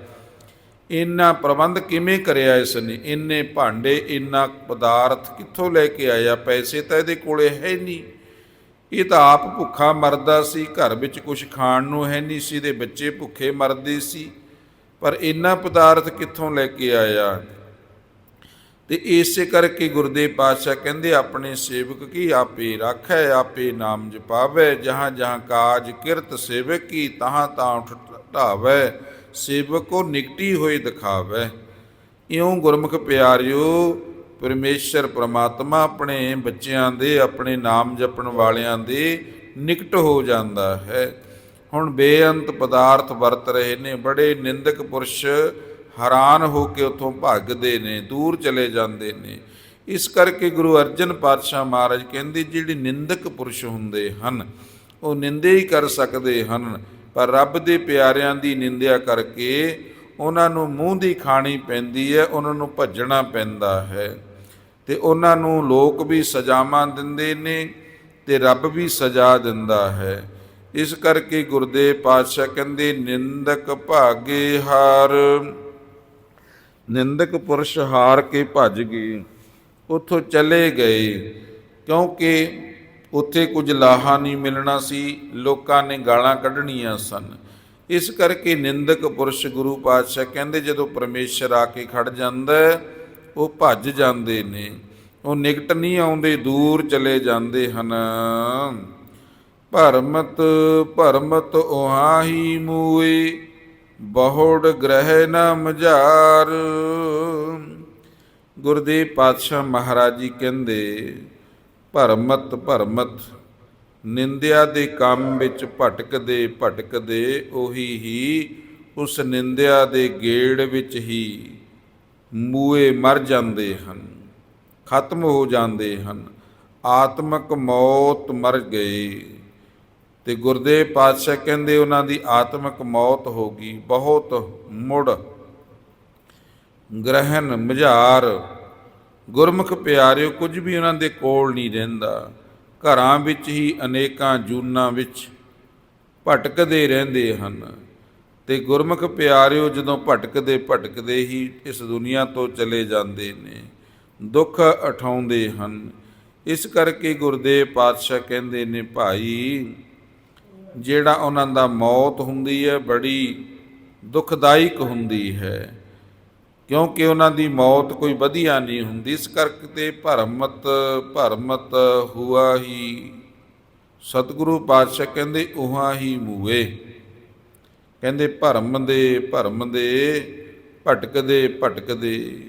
ਇੰਨਾ ਪ੍ਰਬੰਧ ਕਿਵੇਂ ਕਰਿਆ ਇਸ ਨੇ ਇੰਨੇ ਭਾਂਡੇ, ਇੰਨਾ ਪਦਾਰਥ ਕਿੱਥੋਂ ਲੈ ਕੇ ਆਇਆ? ਪੈਸੇ ਤਾਂ ਇਹਦੇ ਕੋਲੇ ਹੈ ਨਹੀਂ। ਇਹ ਤਾਂ ਆਪ ਭੁੱਖਾ ਮਰਦਾ ਸੀ, ਘਰ ਵਿੱਚ ਕੁਝ ਖਾਣ ਨੂੰ ਹੈ ਨਹੀਂ ਸੀ ਦੇ ਬੱਚੇ ਭੁੱਖੇ ਮਰਦੇ ਸੀ। ਪਰ ਇੰਨਾ ਪਦਾਰਥ ਕਿੱਥੋਂ ਲੈ ਕੇ ਆਇਆ? ਤੇ ਇਸੇ ਕਰਕੇ ਗੁਰਦੇਵ ਪਾਤਸ਼ਾਹ ਕਹਿੰਦੇ, ਆਪਣੇ ਸੇਵਕ ਕੀ ਆਪੇ ਰਾਖੈ, ਆਪੇ ਨਾਮ ਜਪਾਵੇ, ਜਹਾਂ ਜਹਾਂ ਕਾਜ ਕਿਰਤ ਸੇਵਕ ਕੀ, ਤਹਾਂ ਤਾਂ ਉਠ ਢਾਵੈ, ਸੇਵਕ ਕੋ ਨਿਕਟੀ ਹੋਈ ਦਿਖਾਵੇ। ਇਉਂ ਗੁਰਮੁਖ ਪਿਆਰਿਓ, ਪਰਮੇਸ਼ਰ ਪ੍ਰਮਾਤਮਾ ਆਪਣੇ ਬੱਚਿਆਂ ਦੇ, ਆਪਣੇ ਨਾਮ ਜਪਣ ਵਾਲਿਆਂ ਦੇ ਨਿਕਟ ਹੋ ਜਾਂਦਾ ਹੈ। ਹੁਣ ਬੇਅੰਤ ਪਦਾਰਥ ਵਰਤ ਰਹੇ ਨੇ, ਬੜੇ ਨਿੰਦਕ ਪੁਰਸ਼ ਹੈਰਾਨ ਹੋ ਕੇ ਉਥੋਂ ਭੱਗਦੇ ਨੇ, ਦੂਰ ਚਲੇ ਜਾਂਦੇ ਨੇ। ਇਸ ਕਰਕੇ ਗੁਰੂ ਅਰਜਨ ਪਾਤਸ਼ਾਹ ਮਹਾਰਾਜ ਕਹਿੰਦੇ, ਜਿਹੜੇ ਨਿੰਦਕ ਪੁਰਸ਼ ਹੁੰਦੇ ਹਨ, ਉਹ ਨਿੰਦੇ ਹੀ ਕਰ ਸਕਦੇ ਹਨ, ਪਰ ਰੱਬ ਦੇ ਪਿਆਰਿਆਂ ਦੀ ਨਿੰਦਿਆ ਕਰਕੇ ਉਹਨਾਂ ਨੂੰ ਮੂੰਹ ਦੀ ਖਾਣੀ ਪੈਂਦੀ ਹੈ, ਉਹਨਾਂ ਨੂੰ ਭੱਜਣਾ ਪੈਂਦਾ ਹੈ। ਤੇ ਉਹਨਾਂ ਨੂੰ ਲੋਕ ਵੀ ਸਜ਼ਾਵਾਂ ਦਿੰਦੇ ਨੇ ਤੇ ਰੱਬ ਵੀ ਸਜ਼ਾ ਦਿੰਦਾ ਹੈ। ਇਸ ਕਰਕੇ ਗੁਰਦੇਵ ਪਾਤਸ਼ਾਹ ਕਹਿੰਦੇ, ਨਿੰਦਕ ਭਾਗੇ ਹਾਰ। ਨਿੰਦਕ ਪੁਰਸ਼ ਹਾਰ ਕੇ ਭੱਜ ਗਏ ਉੱਥੋਂ ਚਲੇ ਗਏ, ਕਿਉਂਕਿ ਉੱਥੇ ਕੁਝ ਲਾਹਾ ਨਹੀਂ ਮਿਲਣਾ ਸੀ, ਲੋਕਾਂ ਨੇ ਗਾਲਾਂ ਕੱਢਣੀਆਂ ਸਨ। ਇਸ ਕਰਕੇ ਨਿੰਦਕ ਪੁਰਸ਼ ਗੁਰੂ ਪਾਤਸ਼ਾਹ ਕਹਿੰਦੇ, ਜਦੋਂ ਪਰਮੇਸ਼ਰ ਆ ਕੇ ਖੜ ਜਾਂਦਾ ਉਹ ਭੱਜ ਜਾਂਦੇ ਨੇ। ਉਹ ਨਿਕਟ ਨਹੀਂ ਆਉਂਦੇ, ਦੂਰ ਚਲੇ ਜਾਂਦੇ ਹਨ। ਭਰਮਤ ਭਰਮਤ ਉਹਾਹੀ ਮੂਏ ਬਹੁੜ ਗ੍ਰਹਿ ਨ ਮਝਾਰ। ਗੁਰਦੇਵ ਪਾਤਸ਼ਾਹ ਮਹਾਰਾਜ ਜੀ ਕਹਿੰਦੇ, ਭਰਮਤ ਭਰਮਤ, ਨਿੰਦਿਆ ਦੇ ਕੰਮ ਵਿੱਚ ਭਟਕਦੇ ਭਟਕਦੇ ਉਹੀ ਹੀ, ਉਸ ਨਿੰਦਿਆ ਦੇ ਗੇੜ ਵਿੱਚ ਹੀ ਮੂਏ ਮਰ ਜਾਂਦੇ ਹਨ, ਖਤਮ ਹੋ ਜਾਂਦੇ ਹਨ, ਆਤਮਕ ਮੌਤ ਮਰ ਗਏ। ਤੇ ਗੁਰਦੇਵ ਪਾਤਸ਼ਾਹ ਕਹਿੰਦੇ ਉਹਨਾਂ ਦੀ ਆਤਮਕ ਮੌਤ ਹੋ ਗਈ, ਬਹੁਤ ਮੁੜ ਗ੍ਰਹਿਣ ਮਝਾਰ। ਗੁਰਮੁਖ ਪਿਆਰਿਓ, ਕੁਝ ਵੀ ਉਹਨਾਂ ਦੇ ਕੋਲ ਨਹੀਂ ਰਹਿੰਦਾ। ਘਰਾਂ ਵਿੱਚ ਹੀ ਅਨੇਕਾਂ ਜੂਨਾਂ ਵਿੱਚ ਭਟਕਦੇ ਰਹਿੰਦੇ ਹਨ। ਤੇ ਗੁਰਮੁਖ ਪਿਆਰਿਓ, ਜਦੋਂ ਭਟਕਦੇ ਭਟਕਦੇ ਹੀ ਇਸ ਦੁਨੀਆ ਤੋਂ ਚਲੇ ਜਾਂਦੇ ਨੇ, ਦੁੱਖ ਉਠਾਉਂਦੇ ਹਨ। ਇਸ ਕਰਕੇ ਗੁਰਦੇਵ ਪਾਤਸ਼ਾਹ ਕਹਿੰਦੇ ਨੇ, ਭਾਈ ਜਿਹੜਾ ਉਹਨਾਂ ਦਾ ਮੌਤ ਹੁੰਦੀ ਹੈ, ਬੜੀ ਦੁਖਦਾਇਕ ਹੁੰਦੀ ਹੈ। ਕਿਉਂਕਿ ਉਹਨਾਂ ਦੀ ਮੌਤ ਕੋਈ ਵਧੀਆ ਨਹੀਂ ਹੁੰਦੀ, ਇਸ ਕਰਕੇ ਤੇ ਭਰਮਤ ਭਰਮਤ ਹੁਆ ਹੀ ਸਤਿਗੁਰੂ ਪਾਤਸ਼ਾਹ ਕਹਿੰਦੇ, ਉਹਾ ਹੀ ਮੂਏ ਕਹਿੰਦੇ ਭਰਮ ਦੇ ਭਰਮ ਦੇ ਭਟਕਦੇ ਭਟਕਦੇ,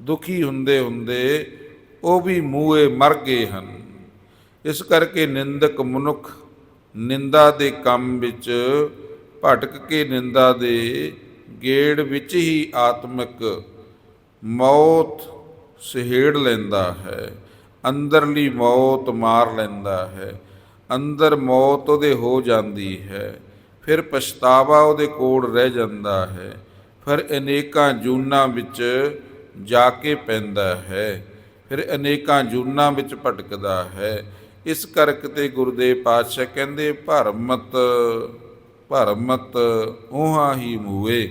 ਦੁਖੀ ਹੁੰਦੇ ਹੁੰਦੇ, ਉਹ ਵੀ ਮੂਏ ਮਰ ਗਏ ਹਨ। ਇਸ ਕਰਕੇ ਨਿੰਦਕ ਮਨੁੱਖ ਨਿੰਦਾ ਦੇ ਕੰਮ ਵਿੱਚ ਭਟਕ ਕੇ ਨਿੰਦਾ ਦੇ ਗੇੜ ਵਿੱਚ ਹੀ ਆਤਮਿਕ ਮੌਤ ਸਹਿੜ ਲੈਂਦਾ ਹੈ, ਅੰਦਰਲੀ ਮੌਤ ਮਾਰ ਲੈਂਦਾ ਹੈ, ਅੰਦਰ ਮੌਤ ਉਹਦੇ ਹੋ ਜਾਂਦੀ ਹੈ, ਫਿਰ ਪਛਤਾਵਾ ਉਹਦੇ ਕੋਲ ਰਹਿ ਜਾਂਦਾ ਹੈ, ਫਿਰ ਅਨੇਕਾਂ ਜੂਨਾਂ ਵਿੱਚ ਜਾ ਕੇ ਪੈਂਦਾ ਹੈ, ਫਿਰ ਅਨੇਕਾਂ ਜੂਨਾਂ ਵਿੱਚ ਭਟਕਦਾ ਹੈ ਇਸ ਕਰਕੇ ਤੇ ਗੁਰਦੇਵ ਪਾਤਸ਼ਾਹ ਕਹਿੰਦੇ, ਭਰਮਤ ਭਰਮਤ ਉਹਾ ਹੀ ਮੂਏ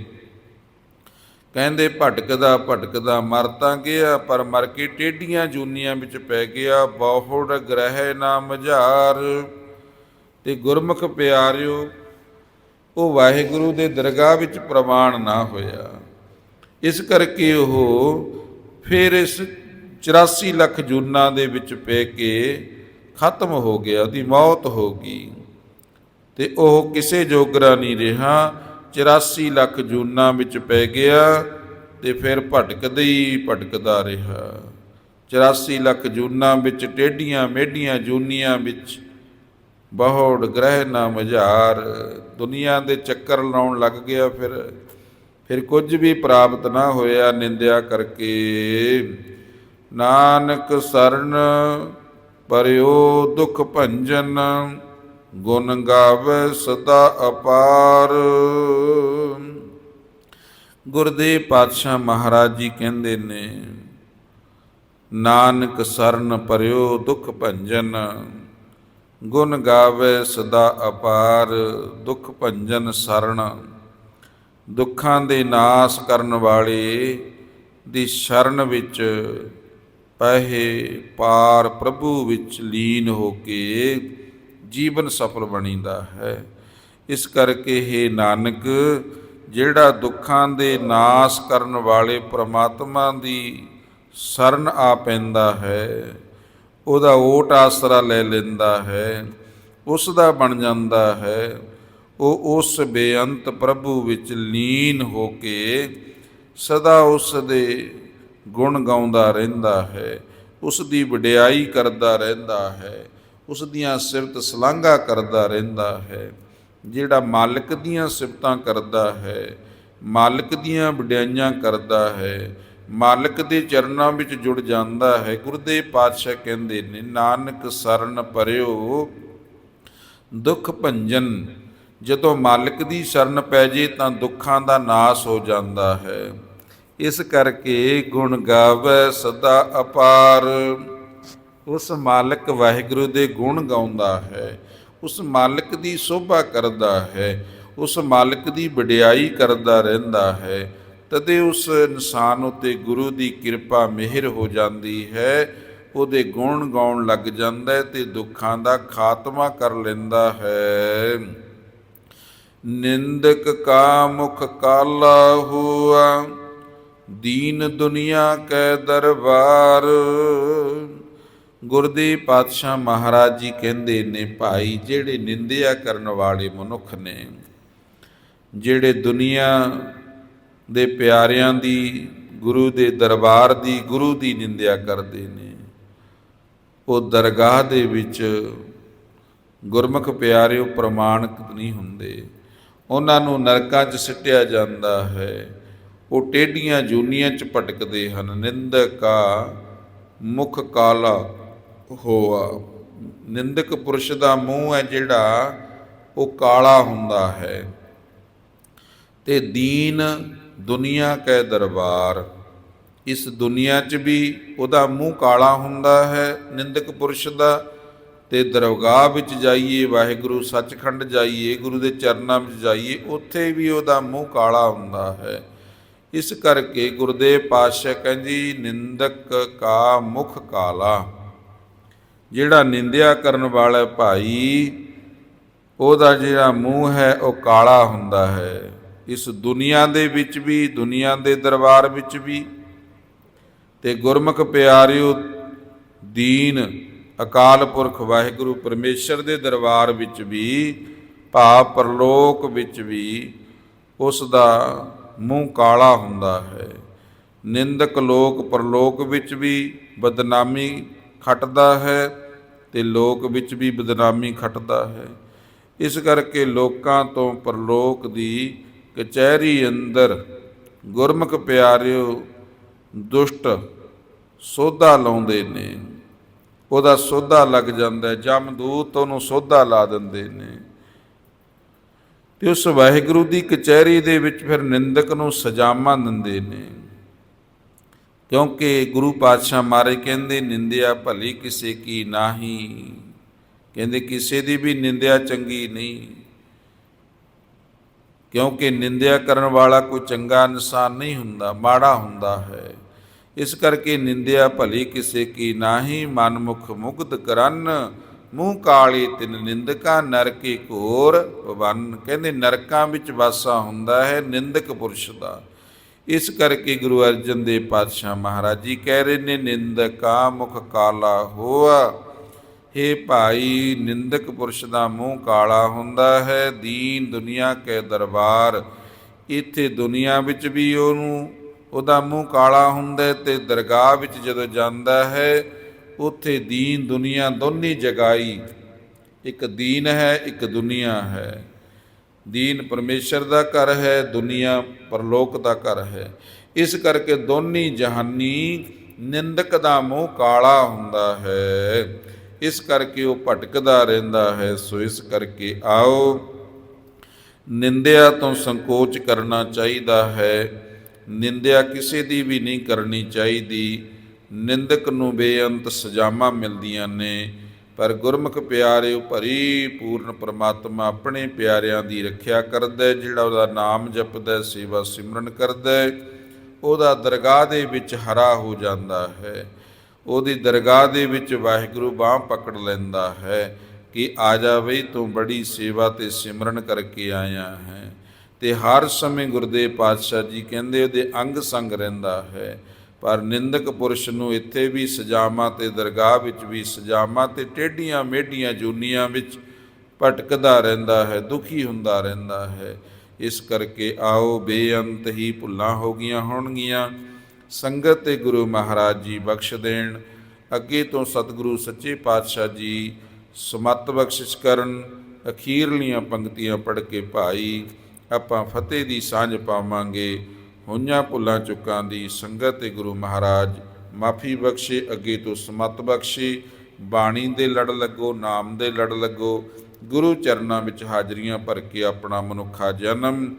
ਕਹਿੰਦੇ, ਭਟਕਦਾ ਭਟਕਦਾ ਮਰ ਤਾਂ ਗਿਆ, ਪਰ ਮਰ ਕੇ ਟੇਡੀਆਂ ਜੂਨੀਆਂ ਵਿੱਚ ਪੈ ਗਿਆ। ਬਹੁੜ ਗ੍ਰਹਿ ਨਾ ਮਝਾਰ ਤੇ ਗੁਰਮੁਖ ਪਿਆਰਿਓ, ਉਹ ਵਾਹਿਗੁਰੂ ਦੇ ਦਰਗਾਹ ਵਿੱਚ ਪ੍ਰਵਾਨ ਨਾ ਹੋਇਆ। ਇਸ ਕਰਕੇ ਉਹ ਫਿਰ ਇਸ 84 ਲੱਖ ਜੂਨਾਂ ਦੇ ਵਿੱਚ ਪੈ ਕੇ ਖਤਮ ਹੋ ਗਿਆ, ਉਹਦੀ ਮੌਤ ਹੋ ਗਈ। ਤੇ ਉਹ ਕਿਸੇ ਜੋਗਰਾ ਨਹੀਂ ਰਿਹਾ। 84 ਲੱਖ ਜੂਨਾਂ ਵਿੱਚ ਪੈ ਗਿਆ ਤੇ ਫਿਰ ਭਟਕਦੇ ਹੀ ਭਟਕਦਾ ਰਿਹਾ। 84 ਲੱਖ ਜੂਨਾਂ ਵਿੱਚ ਟੇਡੀਆਂ ਮੇਡੀਆਂ ਜੂਨੀਆਂ ਵਿੱਚ ਬਹੁੜ ਗ੍ਰਹਿ ਨਾ ਮਝਾਰ ਦੁਨੀਆ ਦੇ ਚੱਕਰ ਲਾਉਣ ਲੱਗ ਗਿਆ ਫਿਰ। ਫਿਰ ਕੁਝ ਵੀ ਪ੍ਰਾਪਤ ਨਾ ਹੋਇਆ ਨਿੰਦਿਆ ਕਰਕੇ। ਨਾਨਕ ਸਰਨ ਪਰਿਓ ਦੁਖ ਭੰਜਨ, ਗੁਣ ਗਾਵੇ ਸਦਾ ਅਪਾਰ। ਗੁਰਦੇਵ ਪਾਤਸ਼ਾਹ ਮਹਾਰਾਜ ਜੀ ਕਹਿੰਦੇ ਨੇ, ਨਾਨਕ ਸਰਨ ਪਰਿਓ ਦੁਖ ਭੰਜਨ, ਗੁਣ ਗਾਵੇ ਸਦਾ ਅਪਾਰ। ਦੁਖ ਭੰਜਨ ਸਰਣ ਦੁੱਖਾਂ ਦੇ ਨਾਸ ਕਰਨ ਵਾਲੇ ਦੀ ਸ਼ਰਨ ਵਿੱਚ ਪਹਿ ਪਾਰ ਪ੍ਰਭੂ ਵਿੱਚ ਲੀਨ ਹੋ ਕੇ ਜੀਵਨ ਸਫਲ ਬਣੀਦਾ ਹੈ। ਇਸ ਕਰਕੇ हे ਨਾਨਕ, ਜਿਹੜਾ ਦੁੱਖਾਂ ਦੇ ਨਾਸ ਕਰਨ ਵਾਲੇ ਪ੍ਰਮਾਤਮਾ ਦੀ ਸ਼ਰਨ ਆ ਪੈਂਦਾ ਹੈ, ਉਹਦਾ ਓਟ ਆਸਰਾ ਲੈ ਲੈਂਦਾ ਹੈ ਉਸ ਦਾ ਬਣ ਜਾਂਦਾ ਹੈ। ਉਹ ਉਸ ਬੇਅੰਤ ਪ੍ਰਭੂ ਵਿੱਚ ਲੀਨ ਹੋ ਕੇ ਸਦਾ ਉਸ ਦੇ ਗੁਣ ਗਾਉਂਦਾ ਰਹਿੰਦਾ ਹੈ, ਉਸ ਦੀ ਵਡਿਆਈ ਕਰਦਾ ਰਹਿੰਦਾ ਹੈ, ਉਸ ਦੀਆਂ ਸਿਫਤ ਸਲਾਂਘਾ ਕਰਦਾ ਰਹਿੰਦਾ ਹੈ। ਜਿਹੜਾ ਮਾਲਕ ਦੀਆਂ ਸਿਫਤਾਂ ਕਰਦਾ ਹੈ, ਮਾਲਕ ਦੀਆਂ ਵਡਿਆਈਆਂ ਕਰਦਾ ਹੈ, ਮਾਲਕ ਦੇ ਚਰਨਾਂ ਵਿੱਚ ਜੁੜ ਜਾਂਦਾ ਹੈ। ਗੁਰਦੇਵ ਪਾਤਸ਼ਾਹ ਕਹਿੰਦੇ ਨੇ, ਨਾਨਕ ਸਰਨ ਪਰਿਓ, ਦੁੱਖ ਭੰਜਨ, ਜਦੋਂ ਮਾਲਕ ਦੀ ਸ਼ਰਨ ਪੈ ਜੇ ਤਾਂ ਦੁੱਖਾਂ ਦਾ ਨਾਸ ਹੋ ਜਾਂਦਾ ਹੈ। ਇਸ ਕਰਕੇ ਗੁਣ ਗਾਵੇ ਸਦਾ ਅਪਾਰ। ਉਸ ਮਾਲਕ ਵਾਹਿਗੁਰੂ ਦੇ ਗੁਣ ਗਾਉਂਦਾ ਹੈ, ਉਸ ਮਾਲਕ ਦੀ ਸੋਭਾ ਕਰਦਾ ਹੈ, ਉਸ ਮਾਲਕ ਦੀ ਵਡਿਆਈ ਕਰਦਾ ਰਹਿੰਦਾ ਹੈ। ਤਦੇ ਉਸ ਇਨਸਾਨ ਉਤੇ ਗੁਰੂ ਦੀ ਕਿਰਪਾ ਮਿਹਰ ਹੋ ਜਾਂਦੀ ਹੈ, ਉਹਦੇ ਗੁਣ ਗਾਉਣ ਲੱਗ ਜਾਂਦਾ ਹੈ ਤੇ ਦੁੱਖਾਂ ਦਾ ਖਾਤਮਾ ਕਰ ਲੈਂਦਾ ਹੈ। ਨਿੰਦਕ ਕਾ ਮੁਖ ਕਾਲਾ ਹੁਆ ਦੀਨ ਦੁਨੀਆ ਕੈ ਦਰਬਾਰ। ਗੁਰਦੇਵ ਪਾਤਸ਼ਾਹ ਮਹਾਰਾਜ ਜੀ ਕਹਿੰਦੇ ਨੇ, ਭਾਈ, ਜਿਹੜੇ ਨਿੰਦਿਆ ਕਰਨ ਵਾਲੇ ਮਨੁੱਖ ਨੇ, ਜਿਹੜੇ ਦੁਨੀਆ ਦੇ ਪਿਆਰਿਆਂ ਦੀ, ਗੁਰੂ ਦੇ ਦਰਬਾਰ ਦੀ, ਗੁਰੂ ਦੀ ਨਿੰਦਿਆ ਕਰਦੇ ਨੇ, ਉਹ ਦਰਗਾਹ ਦੇ ਵਿੱਚ ਗੁਰਮੁਖ ਪਿਆਰਿਓ ਪ੍ਰਮਾਣਿਕ ਨਹੀਂ ਹੁੰਦੇ। ਉਹਨਾਂ ਨੂੰ ਨਰਕਾਂ 'ਚ ਸਿੱਟਿਆ ਜਾਂਦਾ ਹੈ। ਉਹ ਟੇਢੀਆਂ ਜੂਨੀਆਂ 'ਚ ਭਟਕਦੇ ਹਨ। ਨਿੰਦਕਾ ਮੁਖ ਕਾਲਾ ਹੋਆ। ਨਿੰਦਕ ਪੁਰਸ਼ ਦਾ ਮੂੰਹ ਹੈ ਜਿਹੜਾ ਉਹ ਕਾਲਾ ਹੁੰਦਾ ਹੈ। ਤੇ ਦੀਨ ਦੁਨੀਆ ਕੈ ਦਰਬਾਰ। ਇਸ ਦੁਨੀਆ 'ਚ ਵੀ ਉਹਦਾ ਮੂੰਹ ਕਾਲਾ ਹੁੰਦਾ ਹੈ ਨਿੰਦਕ ਪੁਰਸ਼ ਦਾ। ਤੇ ਦਰਗਾਹ ਵਿੱਚ ਜਾਈਏ, ਵਾਹਿਗੁਰੂ ਸੱਚਖੰਡ ਜਾਈਏ, ਗੁਰੂ ਦੇ ਚਰਨਾਂ ਵਿੱਚ ਜਾਈਏ, ਉੱਥੇ ਵੀ ਉਹਦਾ ਮੂੰਹ ਕਾਲਾ ਹੁੰਦਾ ਹੈ। ਇਸ ਕਰਕੇ ਗੁਰਦੇਵ ਪਾਤਸ਼ਾਹ ਕਹਿੰਦੀ, ਨਿੰਦਕ ਕਾ ਮੁਖ ਕਾਲਾ। ਜਿਹੜਾ ਨਿੰਦਿਆ ਕਰਨ ਵਾਲਾ ਭਾਈ, ਉਹਦਾ ਜਿਹੜਾ ਮੂੰਹ ਹੈ, ਉਹ ਕਾਲਾ ਹੁੰਦਾ ਹੈ। ਇਸ ਦੁਨੀਆ ਦੇ ਵਿੱਚ ਵੀ, ਦੁਨੀਆ ਦੇ ਦਰਬਾਰ ਵਿੱਚ ਵੀ। ਤੇ ਗੁਰਮੁਖ ਪਿਆਰਿਓ, ਦੀਨ, ਅਕਾਲ ਪੁਰਖ ਵਾਹਿਗੁਰੂ ਪਰਮੇਸ਼ਰ ਦੇ ਦਰਬਾਰ ਵਿੱਚ ਵੀ, ਭਾਵ ਪਰਲੋਕ ਵਿੱਚ ਵੀ, ਉਸ ਦਾ ਮੂੰਹ ਕਾਲਾ ਹੁੰਦਾ ਹੈ। ਨਿੰਦਕ ਲੋਕ ਪਰਲੋਕ ਵਿੱਚ ਵੀ ਬਦਨਾਮੀ ਖੱਟਦਾ ਹੈ ਤੇ ਲੋਕ ਵਿੱਚ ਵੀ ਬਦਨਾਮੀ ਖੱਟਦਾ ਹੈ। ਇਸ ਕਰਕੇ ਲੋਕਾਂ ਤੋਂ ਪਰਲੋਕ ਦੀ ਕਚਹਿਰੀ ਅੰਦਰ ਗੁਰਮੁਖ ਪਿਆਰਿਓ ਦੁਸ਼ਟ ਸੋਧਾ ਲਾਉਂਦੇ ਨੇ। ਉਹਦਾ ਸੋਧਾ ਲੱਗ ਜਾਂਦਾ ਹੈ, ਜਮਦੂਤ ਉਹਨੂੰ ਸੋਧਾ ਲਾ ਦਿੰਦੇ ਨੇ। ਤੇ ਉਸ ਵਾਹਿਗੁਰੂ ਦੀ ਕਚਹਿਰੀ ਦੇ ਵਿੱਚ ਫਿਰ ਨਿੰਦਕ ਨੂੰ ਸਜ਼ਾਵਾਂ ਦਿੰਦੇ ਨੇ। ਕਿਉਂਕਿ ਗੁਰੂ ਪਾਤਸ਼ਾਹ ਮਾਰੇ ਕਹਿੰਦੇ, ਨਿੰਦਿਆ ਭਲੀ ਕਿਸੇ ਕੀ ਨਾਹੀ। ਕਹਿੰਦੇ, ਕਿਸੇ ਦੀ ਵੀ ਨਿੰਦਿਆ ਚੰਗੀ ਨਹੀਂ। ਕਿਉਂਕਿ ਨਿੰਦਿਆ ਕਰਨ ਵਾਲਾ ਕੋਈ ਚੰਗਾ ਇਨਸਾਨ ਨਹੀਂ ਹੁੰਦਾ, ਮਾੜਾ ਹੁੰਦਾ ਹੈ। ਇਸ ਕਰਕੇ ਨਿੰਦਿਆ ਭਲੀ ਕਿਸੇ ਕੀ ਨਾਹੀ, ਮਨ ਮੁਖ ਮੁਗਧ ਕਰਨ। ਮੂੰਹ ਕਾਲੇ ਤਿਨ ਨਿੰਦਕਾਂ, ਨਰਕੇ ਘੋਰ ਭਵਨ, ਕਹਿੰਦੇ ਨਰਕਾਂ ਵਿੱਚ ਵਾਸਾ ਹੁੰਦਾ ਹੈ ਨਿੰਦਕ ਪੁਰਸ਼ ਦਾ। ਇਸ ਕਰਕੇ ਗੁਰੂ ਅਰਜਨ ਦੇਵ ਪਾਤਸ਼ਾਹ ਮਹਾਰਾਜ ਜੀ ਕਹਿ ਰਹੇ ਨੇ, ਨਿੰਦਕਾ ਮੁਖ ਕਾਲਾ ਹੋਆ। ਹੇ ਭਾਈ, ਨਿੰਦਕ ਪੁਰਸ਼ ਦਾ ਮੂੰਹ ਕਾਲਾ ਹੁੰਦਾ ਹੈ, ਦੀਨ ਦੁਨੀਆ ਕੇ ਦਰਬਾਰ। ਇੱਥੇ ਦੁਨੀਆ ਵਿੱਚ ਵੀ ਉਹਨੂੰ, ਉਹਦਾ ਮੂੰਹ ਕਾਲਾ ਹੁੰਦਾ ਹੈ ਤੇ ਦਰਗਾਹ ਵਿੱਚ ਜਦੋਂ ਜਾਂਦਾ ਹੈ ਉੱਥੇ ਦੀਨ ਦੁਨੀਆ ਦੋਨੇ ਜਗਾਈ। ਇੱਕ ਦੀਨ ਹੈ, ਇੱਕ ਦੁਨੀਆ ਹੈ। ਦੀਨ ਪਰਮੇਸ਼ਰ ਦਾ ਘਰ ਹੈ, ਦੁਨੀਆ ਪਰਲੋਕ ਦਾ ਘਰ ਹੈ। ਇਸ ਕਰਕੇ ਦੋਨੀ ਜਹਾਨੀ ਨਿੰਦਕ ਦਾ ਮੂੰਹ ਕਾਲਾ ਹੁੰਦਾ ਹੈ। ਇਸ ਕਰਕੇ ਉਹ ਭਟਕਦਾ ਰਹਿੰਦਾ ਹੈ। ਸੋ ਇਸ ਕਰਕੇ ਆਓ, ਨਿੰਦਿਆ ਤੋਂ ਸੰਕੋਚ ਕਰਨਾ ਚਾਹੀਦਾ ਹੈ। ਨਿੰਦਿਆ ਕਿਸੇ ਦੀ ਵੀ ਨਹੀਂ ਕਰਨੀ ਚਾਹੀਦੀ। ਨਿੰਦਕ ਨੂੰ ਬੇਅੰਤ ਸਜ਼ਾਵਾਂ ਮਿਲਦੀਆਂ ਨੇ, ਪਰ ਗੁਰਮੁਖ ਪਿਆਰਿਓ ਭਰੀ ਪੂਰਨ ਪ੍ਰਮਾਤਮਾ ਆਪਣੇ ਪਿਆਰਿਆਂ ਦੀ ਰੱਖਿਆ ਕਰਦਾ ਜਿਹੜਾ ਉਹਦਾ ਨਾਮ ਜਪਦਾ ਸੇਵਾ ਸਿਮਰਨ ਕਰਦਾ ਉਹਦਾ ਦਰਗਾਹ ਦੇ ਵਿੱਚ ਹਰਾ ਹੋ ਜਾਂਦਾ ਹੈ, ਉਹਦੀ ਦਰਗਾਹ ਦੇ ਵਿੱਚ ਵਾਹਿਗੁਰੂ ਬਾਹ ਪਕੜ ਲੈਂਦਾ ਹੈ ਕਿ ਆ ਜਾ ਬਈ ਤੂੰ ਬੜੀ ਸੇਵਾ ਤੇ ਸਿਮਰਨ ਕਰਕੇ ਆਇਆ ਹੈ। ਤੇ ਹਰ ਸਮੇਂ ਗੁਰਦੇਵ ਪਾਤਸ਼ਾਹ ਜੀ ਕਹਿੰਦੇ ਉਹਦੇ ਅੰਗ ਸੰਗ ਰਹਿੰਦਾ ਹੈ। ਪਰ ਨਿੰਦਕ ਪੁਰਸ਼ ਨੂੰ ਇੱਥੇ ਵੀ ਸਜਾਵਾਂ ਤੇ ਦਰਗਾਹ ਵਿੱਚ ਵੀ ਸਜਾਵਾਂ ਤੇ ਟੇਢੀਆਂ ਮੇਢੀਆਂ ਜੂਨੀਆਂ ਵਿੱਚ ਭਟਕਦਾ ਰਹਿੰਦਾ ਹੈ, ਦੁਖੀ ਹੁੰਦਾ ਰਹਿੰਦਾ ਹੈ। ਇਸ ਕਰਕੇ ਆਓ ਬੇਅੰਤ ਹੀ ਭੁੱਲਾਂ ਹੋ ਗਈਆਂ ਹੋਣਗੀਆਂ। ਸੰਗਤ ਤੇ ਗੁਰੂ ਮਹਾਰਾਜ ਜੀ ਬਖਸ਼ ਦੇਣ। ਅੱਗੇ ਤੋਂ ਸਤਿਗੁਰੂ ਸੱਚੇ ਪਾਤਸ਼ਾਹ ਜੀ ਸਮਤ ਬਖਸ਼ਿਸ਼ ਕਰਨ। ਅਖੀਰਲੀਆਂ ਪੰਕਤੀਆਂ ਪੜ੍ਹ ਕੇ ਭਾਈ, ਆਪਾਂ ਫਤਿਹ ਦੀ ਸਾਂਝ ਪਾਵਾਂਗੇ। ਹੋਈਆਂ ਭੁੱਲਾਂ ਚੁੱਕਾਂ ਦੀ ਸੰਗਤ ਤੇ ਗੁਰੂ ਮਹਾਰਾਜ, ਮਾਫੀ ਬਖਸ਼ੇ, ਅੱਗੇ ਤੋਂ ਸਮਤ ਬਖਸ਼ੇ, ਬਾਣੀ ਦੇ ਲੜ ਲੱਗੋ, ਨਾਮ ਦੇ ਲੜ ਲੱਗੋ, ਗੁਰੂ ਚਰਨਾਂ ਵਿੱਚ ਹਾਜ਼ਰੀਆਂ ਭਰ ਕੇ ਆਪਣਾ ਮਨੁੱਖਾ ਜਨਮ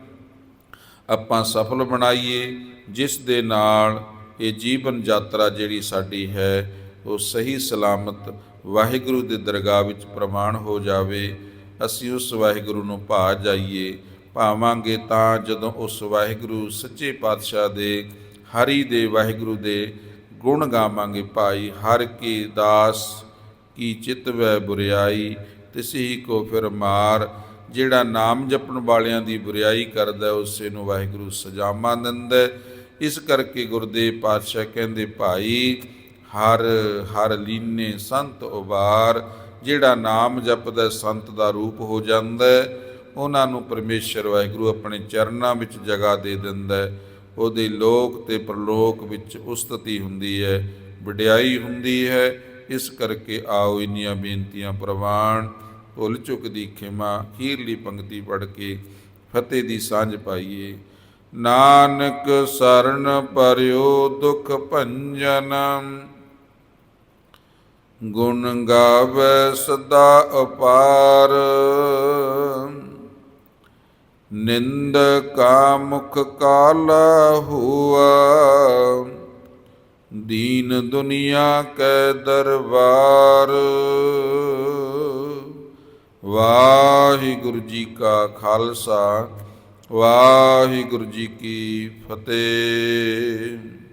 ਆਪਾਂ ਸਫਲ ਬਣਾਈਏ, ਜਿਸ ਦੇ ਨਾਲ ਇਹ ਜੀਵਨ ਯਾਤਰਾ ਜਿਹੜੀ ਸਾਡੀ ਹੈ, ਉਹ ਸਹੀ ਸਲਾਮਤ ਵਾਹਿਗੁਰੂ ਦੇ ਦਰਗਾਹ ਵਿੱਚ ਪ੍ਰਮਾਣ ਹੋ ਜਾਵੇ, ਅਸੀਂ ਉਸ ਵਾਹਿਗੁਰੂ ਨੂੰ ਭਾ ਜਾਈਏ ਭਾਵਾਂਗੇ ਤਾਂ ਜਦੋਂ ਉਸ ਵਾਹਿਗੁਰੂ ਸੱਚੇ ਪਾਤਸ਼ਾਹ ਦੇ, ਹਰੀ ਦੇ ਵਾਹਿਗੁਰੂ ਦੇ ਗੁਣ ਗਾਵਾਂਗੇ ਭਾਈ, ਹਰ ਕੀ ਦਾਸ ਕੀ ਚਿਤ ਵੈ ਬੁਰਿਆਈ ਤਿਸਹੀ ਕੋ ਫਿਰ ਮਾਰ। ਜਿਹੜਾ ਨਾਮ ਜਪਣ ਵਾਲਿਆਂ ਦੀ ਬੁਰਿਆਈ ਕਰਦਾ, ਉਸੇ ਨੂੰ ਵਾਹਿਗੁਰੂ ਸਜਾਮਾ ਦਿੰਦਾ। ਇਸ ਕਰਕੇ ਗੁਰਦੇਵ ਪਾਤਸ਼ਾਹ ਕਹਿੰਦੇ, ਭਾਈ, ਹਰ ਹਰ ਲੀਨੇ ਸੰਤ ਉਬਾਰ। ਜਿਹੜਾ ਨਾਮ ਜਪਦਾ, ਸੰਤ ਦਾ ਰੂਪ ਹੋ ਜਾਂਦਾ। ਉਹਨਾਂ ਨੂੰ ਪਰਮੇਸ਼ਰ ਵਾਹਿਗੁਰੂ ਆਪਣੇ ਚਰਨਾਂ ਵਿੱਚ ਜਗ੍ਹਾ ਦੇ ਦਿੰਦਾ ਹੈ। ਉਹਦੇ ਲੋਕ ਤੇ ਪ੍ਰਲੋਕ ਵਿੱਚ ਉਸਤਤੀ ਹੁੰਦੀ ਹੈ, ਵਡਿਆਈ ਹੁੰਦੀ ਹੈ। ਇਸ ਕਰਕੇ ਆਓ ਇੰਨੀਆਂ ਬੇਨਤੀਆਂ ਪ੍ਰਵਾਨ, ਭੁੱਲ ਚੁੱਕ ਦੀ ਖਿਮਾ, ਅਖੀਰਲੀ ਪੰਕਤੀ ਪੜ੍ਹ ਕੇ ਫਤਿਹ ਦੀ ਸਾਂਝ ਪਾਈਏ। ਨਾਨਕ ਸਰਨ ਪਰਿਓ ਦੁਖ ਭੰਜਨ, ਗੁਣ ਗਾਵੇ ਸਦਾ ਅਪਾਰ। ਨਿੰਦ ਕਾ ਮੁਖ ਕਾਲ ਹੁਆ, ਦੀਨ ਦੁਨੀਆ ਕੈ ਦਰਬਾਰ। ਵਾਹਿਗੁਰੂ ਜੀ ਕਾ ਖਾਲਸਾ, ਵਾਹਿਗੁਰੂ ਜੀ ਕੀ ਫਤਿਹ।